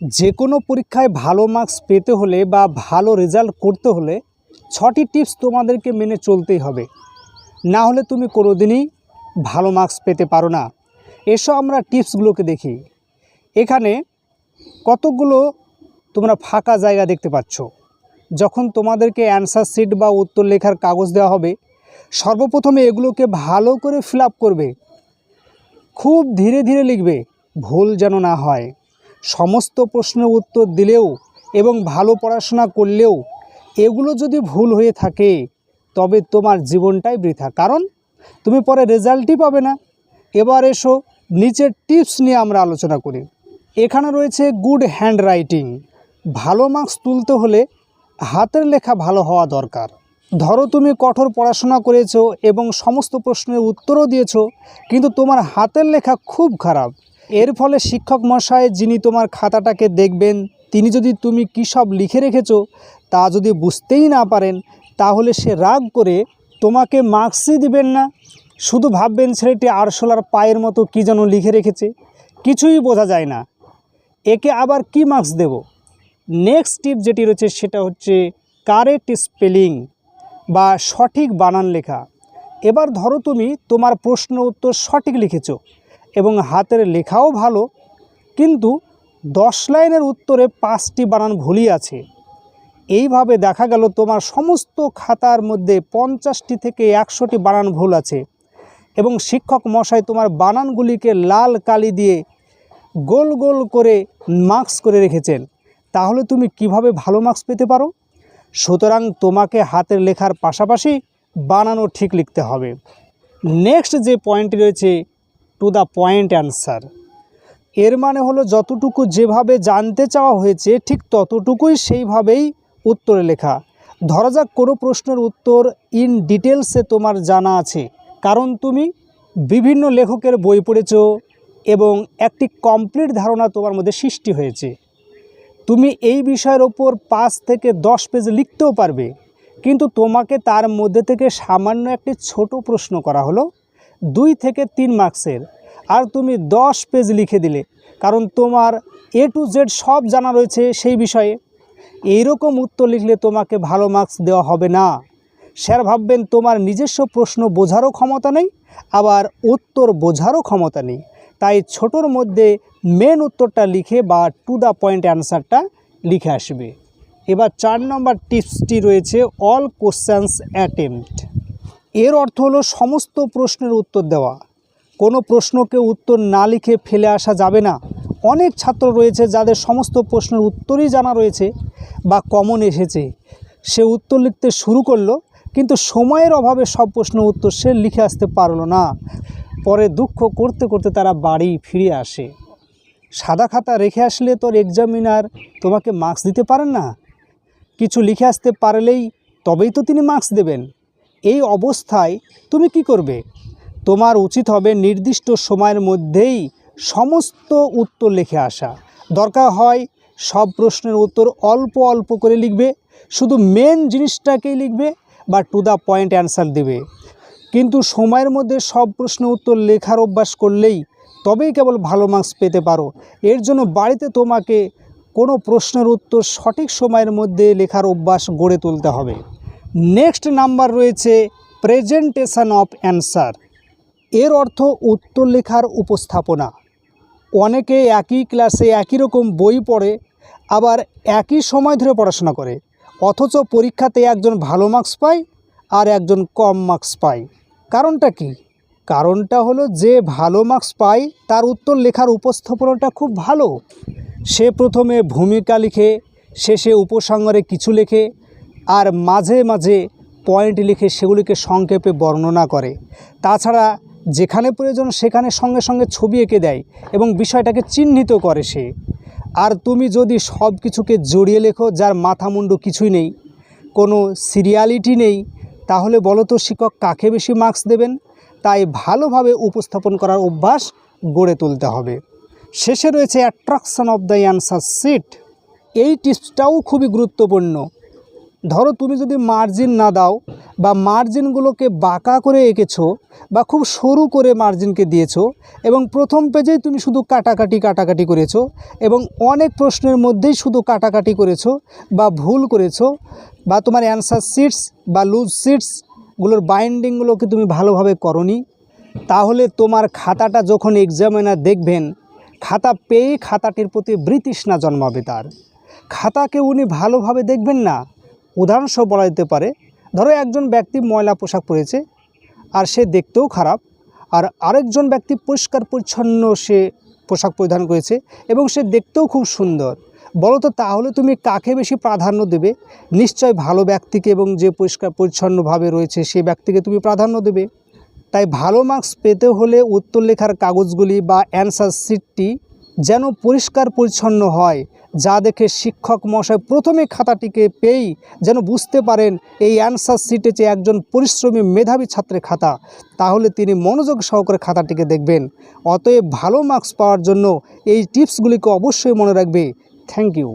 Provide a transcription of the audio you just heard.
যে কোনো পরীক্ষায় ভালো মার্কস পেতে হলে বা ভালো রেজাল্ট করতে হলে ছটি টিপস তোমাদেরকে মেনে চলতেই হবে। না হলে তুমি কোনো দিনই ভালো মার্কস পেতে পারো না। এসো আমরা টিপসগুলোকে দেখি। এখানে কতগুলো তোমরা ফাঁকা জায়গা দেখতে পাচ্ছ। যখন তোমাদেরকে অ্যান্সার শিট বা উত্তর লেখার কাগজ দেওয়া হবে, সর্বপ্রথমে এগুলোকে ভালো করে ফিল করবে। খুব ধীরে ধীরে লিখবে, ভুল যেন না হয়। সমস্ত প্রশ্নের উত্তর দিলেও এবং ভালো পড়াশোনা করলেও এগুলো যদি ভুল হয়ে থাকে, তবে তোমার জীবনটাই বৃথা। কারণ তুমি পরে রেজাল্টই পাবে না। এবার এসো, নিচের টিপস নিয়ে আমরা আলোচনা করি। এখানে রয়েছে গুড হ্যান্ড রাইটিং ভালো মার্কস তুলতে হলে হাতের লেখা ভালো হওয়া দরকার। ধরো তুমি কঠোর পড়াশোনা করেছ এবং সমস্ত প্রশ্নের উত্তরও দিয়েছ, কিন্তু তোমার হাতের লেখা খুব খারাপ। এর ফলে শিক্ষক মশাই যিনি তোমার খাতাটাকে দেখবেন, তিনি যদি তুমি কী সব লিখে রেখেছো তা যদি বুঝতেই না পারেন, তাহলে সে রাগ করে তোমাকে মার্কসই দিবেন না। শুধু ভাববেন ছেলেটি আরশোলার পায়ের মতো কী যেন লিখে রেখেছে, কিছুই বোঝা যায় না। একে আবার কি মার্কস দেব? নেক্সট টিপ যেটি রয়েছে সেটা হচ্ছে কারেক্ট স্পেলিং বা সঠিক বানান লেখা। এবার ধরো তুমি তোমার প্রশ্ন উত্তর সঠিক লিখেছো। এবং হাতের লেখাও ভালো, কিন্তু দশ লাইনের উত্তরে পাঁচটি বানান ভুলই আছে। এইভাবে দেখা গেল তোমার সমস্ত খাতার মধ্যে পঞ্চাশটি থেকে একশোটি বানান ভুল আছে এবং শিক্ষক মশাই তোমার বানানগুলিকে লাল কালি দিয়ে গোল গোল করে মার্কস করে রেখেছেন। তাহলে তুমি কীভাবে ভালো মার্কস পেতে পারো? সুতরাং তোমাকে হাতের লেখার পাশাপাশি বানানো ঠিক লিখতে হবে। নেক্সট যে পয়েন্টটি রয়েছে টু দ্য পয়েন্ট অ্যান্সার এর মানে হলো যতটুকু যেভাবে জানতে চাওয়া হয়েছে, ঠিক ততটুকুই সেইভাবেই উত্তরে লেখা। ধরা যাক কোনো প্রশ্নের উত্তর ইন ডিটেলসে তোমার জানা আছে। কারণ তুমি বিভিন্ন লেখকের বই পড়েছো এবং একটি কমপ্লিট ধারণা তোমার মধ্যে সৃষ্টি হয়েছে। তুমি এই বিষয়ের ওপর পাঁচ থেকে দশ পেজ লিখতেও পারবে, কিন্তু তোমাকে তার মধ্যে থেকে সামান্য একটি ছোট প্রশ্ন করা হলো দুই থেকে তিন মার্কসের। আর তুমি দশ পেজ লিখে দিলে, কারণ তোমার এ টু জেড সব জানা রয়েছে সেই বিষয়ে। এইরকম উত্তর লিখলে তোমাকে ভালো মার্কস দেওয়া হবে না। স্যার ভাববেন তোমার নিজস্ব প্রশ্ন বোঝারও ক্ষমতা নেই, আবার উত্তর বোঝারও ক্ষমতা নেই। তাই ছোটোর মধ্যে মেন উত্তরটা লিখে বা টু দ্য পয়েন্ট অ্যান্সারটা লিখে আসবে। এবার চার নম্বর টিপসটি রয়েছে অল কোশ্চেন্স অ্যাটেম্পট এর অর্থ হলো সমস্ত প্রশ্নের উত্তর দেওয়া। কোনো প্রশ্নকে উত্তর না লিখে ফেলে আসা যাবে না। অনেক ছাত্র রয়েছে যাদের সমস্ত প্রশ্নের উত্তরই জানা রয়েছে বা কমন এসেছে। সে উত্তর লিখতে শুরু করল, কিন্তু সময়ের অভাবে সব প্রশ্নের উত্তর সে লিখে আসতে পারল না। পরে দুঃখ করতে করতে তারা বাড়ি ফিরে আসে। সাদা খাতা রেখে আসলে তোর এক্সামিনার তোমাকে মার্কস দিতে পারেন না? কিছু লিখে আসতে পারলেই তবেই তো তিনি মার্কস দেবেন। এই অবস্থায় তুমি কি করবে? তোমার উচিত হবে নির্দিষ্ট সময়ের মধ্যেই সমস্ত উত্তর লিখে আসা। দরকার হয় সব প্রশ্নের উত্তর অল্প অল্প করে লিখবে, শুধু মেন জিনিসটাকেই লিখবে বা টু দ্য পয়েন্ট অ্যান্সার দেবে। কিন্তু সময়ের মধ্যে সব প্রশ্ন উত্তর লেখার অভ্যাস করলেই তবেই কেবল ভালো মার্কস পেতে পারো। এর জন্য বাড়িতে তোমাকে কোনো প্রশ্নের উত্তর সঠিক সময়ের মধ্যে লেখার অভ্যাস গড়ে তুলতে হবে। নেক্সট নাম্বার রয়েছে প্রেজেন্টেশন অফ অ্যান্সার এর অর্থ উত্তর লেখার উপস্থাপনা। অনেকে একই ক্লাসে একই রকম বই পড়ে, আবার একই সময় ধরে পড়াশোনা করে, অথচ পরীক্ষাতে একজন ভালো মার্কস পায় আর একজন কম মার্কস পায়। কারণটা কি? কারণটা হলো যে ভালো মার্কস পায়, তার উত্তর লেখার উপস্থাপনাটা খুব ভালো। সে প্রথমে ভূমিকা লিখে, শেষে উপসংহারে কিছু লেখে আর মাঝে মাঝে পয়েন্ট লিখে সেগুলিকে সংক্ষেপে বর্ণনা করে। তাছাড়া যেখানে প্রয়োজন সেখানে সঙ্গে সঙ্গে ছবি এঁকে দেয় এবং বিষয়টাকে চিহ্নিত করে সে। আর তুমি যদি সব কিছুকে জড়িয়ে লেখো, যার মাথা মুন্ডু কিছুই নেই, কোনো সিরিয়ালিটি নেই, তাহলে বলো তো শিক্ষক কাকে বেশি মার্কস দেবেন? তাই ভালোভাবে উপস্থাপন করার অভ্যাস গড়ে তুলতে হবে। শেষে রয়েছে attraction of the answer sheet এই টিপসটাও খুবই গুরুত্বপূর্ণ। ধরো তুমি যদি মার্জিন না দাও বা মার্জিনগুলোকে বাঁকা করে এঁকেছো বা খুব সরু করে মার্জিনকে দিয়েছ এবং প্রথম পেজেই তুমি শুধু কাটাকাটি কাটাকাটি করেছ এবং অনেক প্রশ্নের মধ্যেই শুধু কাটাকাটি করেছ বা ভুল করেছ বা তোমার অ্যান্সার সিটস বা লুজ শিটসগুলোর বাইন্ডিংগুলোকে তুমি ভালোভাবে করনি, তাহলে তোমার খাতাটা যখন এক্সামিনার দেখবেন, খাতা পেয়ে খাতাটির প্রতি বৃতৃষ্ণা জন্মাবে তার। খাতাকে উনি ভালোভাবে দেখবেন না উদাহরণসহ বলা যেতে পারে, ধরো একজন ব্যক্তি ময়লা পোশাক পরেছে আর সে দেখতেও খারাপ, আর আরেকজন ব্যক্তি পরিষ্কার পরিচ্ছন্ন সে পোশাক পরিধান করেছে এবং সে দেখতেও খুব সুন্দর। বলো তো তাহলে তুমি কাকে বেশি প্রাধান্য দেবে? নিশ্চয় ভালো ব্যক্তিকে এবং যে পরিষ্কার পরিচ্ছন্নভাবে রয়েছে সেই ব্যক্তিকে তুমি প্রাধান্য দেবে। তাই ভালো মার্কস পেতে হলে উত্তর লেখার কাগজগুলি বা অ্যান্সার শিটটি যেন পরিষ্কার পরিচ্ছন্ন হয় যা দেখে শিক্ষক মশাই প্রথমে খাতাটিকে পেয়েই যেন বুঝতে পারেন এই অ্যান্সার সিটে যে একজন পরিশ্রমী মেধাবী ছাত্রের খাতা, তাহলে তিনি মনোযোগ সহকারে খাতাটিকে দেখবেন। অতএব ভালো মার্কস পাওয়ার জন্য এই টিপসগুলিকে অবশ্যই মনে রাখবে। Thank you